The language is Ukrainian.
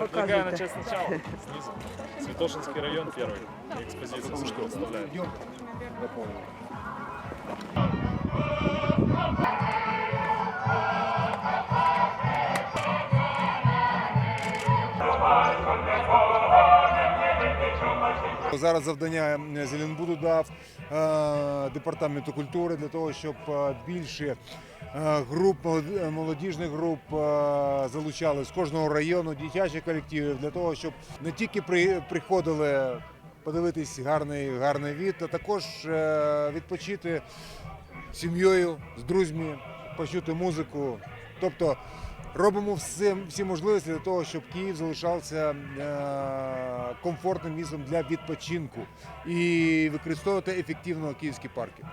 Какая она, начать сначала, снизу. Святошинский район первый. Экспозиция Сушка выставляет. Thank you. Зараз завдання Зеленбуду дав е, департаменту культури для того, щоб е, більше е, груп молодіжних груп залучали з кожного району дитячих колективів для того, щоб не тільки приходили подивитись гарний гарний від, а також відпочити сім'єю, з друзями, почути музику. Тобто робимо все, всі можливості для того, щоб Київ залишався е, комфортним місцем для відпочинку і використовувати ефективно київські парки.